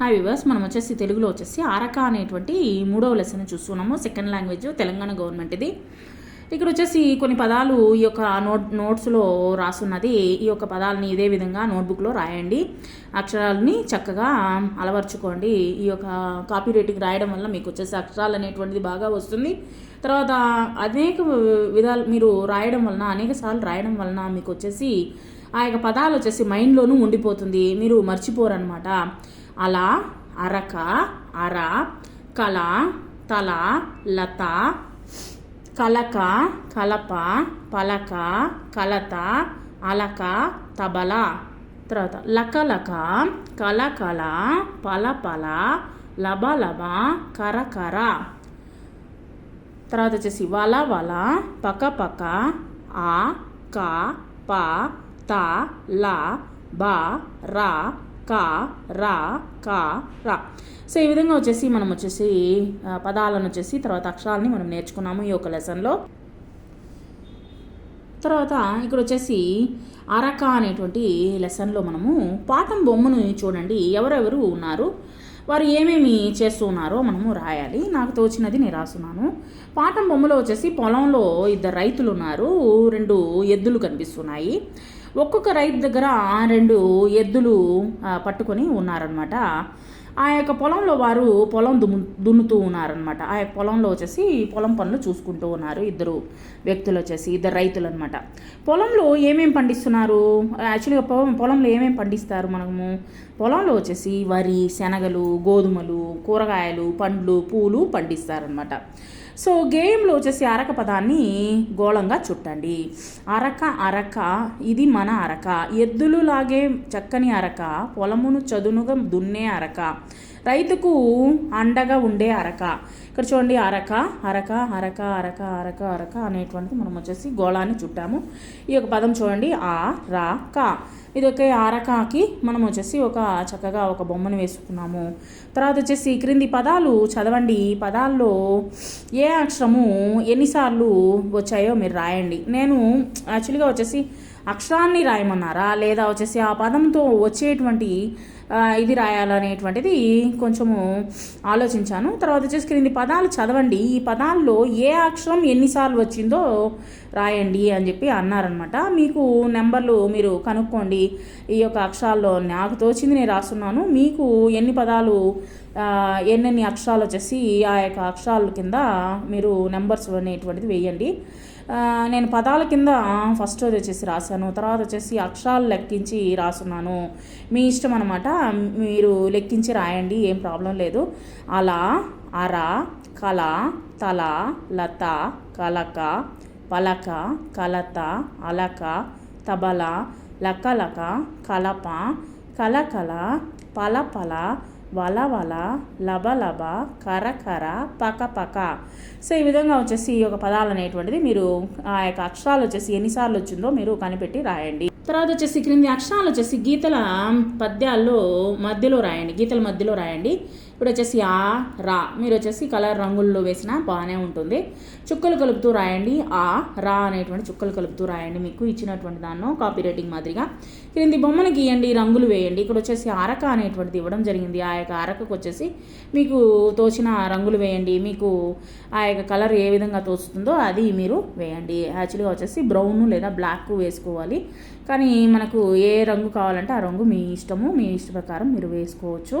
Hi viewers మనం వచ్చేసి తెలుగులో వచ్చేసి ఆరక అనేటువంటి మూడవ లెసన్ చూస్తున్నాము. సెకండ్ లాంగ్వేజ్ తెలంగాణ గవర్నమెంట్ ఇది. ఇక్కడ వచ్చేసి కొన్ని పదాలు ఈ యొక్క నోట్ నోట్స్లో రాసున్నది ఈ యొక్క పదాలని ఇదే విధంగా నోట్బుక్లో రాయండి. అక్షరాలని చక్కగా అలవర్చుకోండి. ఈ యొక్క కాపీ రేటింగ్ రాయడం వల్ల మీకు వచ్చేసి అక్షరాలు అనేటువంటిది బాగా వస్తుంది. తర్వాత అనేక విధాలు మీరు రాయడం వలన అనేక సార్లు రాయడం వలన మీకు వచ్చేసి ఆ యొక్క పదాలు వచ్చేసి మైండ్లోనూ ఉండిపోతుంది. మీరు మర్చిపోరనమాట అలా అరక అర కల తల లత కలక కలప పలక కలత అలక తబల తర్వాత లకలక కలకల పలపల లబలబ కరకర. తర్వాత వచ్చేసి వల వల పక పక ఆ క ప త ల బ ర క రా కా రా. సో ఈ విధంగా వచ్చేసి మనం వచ్చేసి పదాలను వచ్చేసి తర్వాత అక్షరాలని మనం నేర్చుకున్నాము ఈ యొక్క లెసన్లో. తర్వాత ఇక్కడ వచ్చేసి అరక అనేటువంటి లెసన్లో మనము పాఠం బొమ్మను చూడండి. ఎవరెవరు ఉన్నారు? వారు ఏమేమి చేస్తూ ఉన్నారో మనము రాయాలి. నాకు తోచినది నేను రాస్తున్నాను. పాఠం బొమ్మలో వచ్చేసి పొలంలో ఇద్దరు రైతులు ఉన్నారు. రెండు ఎద్దులు కనిపిస్తున్నాయి. ఒక్కొక్క రైతు దగ్గర రెండు ఎద్దులు పట్టుకొని ఉన్నారనమాట ఆ యొక్క పొలంలో వారు పొలం దుమ్ము దున్నుతూ ఉన్నారనమాట ఆ యొక్క పొలంలో వచ్చేసి పొలం పనులు చూసుకుంటూ ఉన్నారు ఇద్దరు వ్యక్తులు వచ్చేసి ఇద్దరు రైతులు అనమాట పొలంలో ఏమేమి పండిస్తున్నారు? యాక్చువల్గా పొలం పొలంలో ఏమేమి పండిస్తారు మనము? పొలంలో వచ్చేసి వరి శనగలు గోధుమలు కూరగాయలు పండ్లు పూలు పండిస్తారనమాట సో గేమ్లో వచ్చేసి అరక పదాన్ని గోళంగా చుట్టండి. అరక అరక ఇది మన అరక. ఎద్దులు లాగే చక్కని అరక పొలమును చదునుగా దున్నే అరక. రైతుకు అండగా ఉండే అరక. ఇక్కడ చూడండి అరక అరక అరక అరక అరక అరక అనేటువంటిది మనం వచ్చేసి గోళాన్ని చుట్టాము. ఈ యొక్క పదం చూడండి ఆ రా క. ఇది ఒక ఆరకాకి మనం వచ్చేసి ఒక చక్కగా ఒక బొమ్మను వేసుకున్నాము. తర్వాత వచ్చేసి క్రింది పదాలు చదవండి. పదాల్లో ఏ అక్షరము ఎన్నిసార్లు వచ్చాయో మీరు రాయండి. నేను యాక్చువల్గా వచ్చేసి అక్షరాన్ని రాయమన్నారా? లేదా వచ్చేసి ఆ పదంతో వచ్చేటువంటి ఇది రాయాలనేటువంటిది కొంచెము ఆలోచించాను. తర్వాత వచ్చేసి క్రింది పదాలు చదవండి. ఈ పదాల్లో ఏ అక్షరం ఎన్నిసార్లు వచ్చిందో రాయండి అని చెప్పి అన్నారనమాట మీకు నెంబర్లు మీరు కనుక్కోండి. ఈ యొక్క అక్షరాల్లో నాకు తోచింది నేను రాస్తున్నాను. మీకు ఎన్ని పదాలు ఎన్నెన్ని అక్షరాలు వచ్చేసి ఆ యొక్క అక్షరాల కింద మీరు నెంబర్స్ అనేటువంటిది వేయండి. నేను పదాల కింద ఫస్ట్ వచ్చేసి రాశాను. తర్వాత వచ్చేసి అక్షరాలు లెక్కించి రాసున్నాను. మీ ఇష్టం అనమాట మీరు లెక్కించి రాయండి ఏం ప్రాబ్లం లేదు. అలా అర కళ తల లత కలక పలక కలత అలక తబల లకలక కలప కలకల పలపల వలవల లబలబ కరకర పకపక సో ఈ విధంగా వచ్చేసి ఈ యొక్క పదాలు అనేటువంటిది మీరు ఆ యొక్క అక్షరాలు వచ్చేసి ఎన్నిసార్లు వచ్చిందో మీరు కనిపెట్టి రాయండి. తర్వాత వచ్చేసి క్రింది అక్షరాలు వచ్చేసి గీతల పద్యాల్లో మధ్యలో రాయండి. గీతల మధ్యలో రాయండి. ఇప్పుడు వచ్చేసి ఆ రా. మీరు వచ్చేసి కలర్ రంగుల్లో వేసినా బాగానే ఉంటుంది. చుక్కలు కలుపుతూ రాయండి. ఆ రా అనేటువంటి చుక్కలు కలుపుతూ రాయండి. మీకు ఇచ్చినటువంటి దాన్ని కాపీ రైటింగ్ మాదిరిగా. క్రింది బొమ్మను గీయండి రంగులు వేయండి. ఇక్కడ వచ్చేసి అరక అనేటువంటిది ఇవ్వడం జరిగింది. ఆ యొక్క అరకకు వచ్చేసి మీకు తోచిన రంగులు వేయండి. మీకు ఆ యొక్క కలర్ ఏ విధంగా తోచుతుందో అది మీరు వేయండి. యాక్చువల్గా వచ్చేసి బ్రౌన్ లేదా బ్లాక్ వేసుకోవాలి. కానీ మనకు ఏ రంగు కావాలంటే ఆ రంగు మీ ఇష్టము మీ ఇష్ట ప్రకారం మీరు వేసుకోవచ్చు.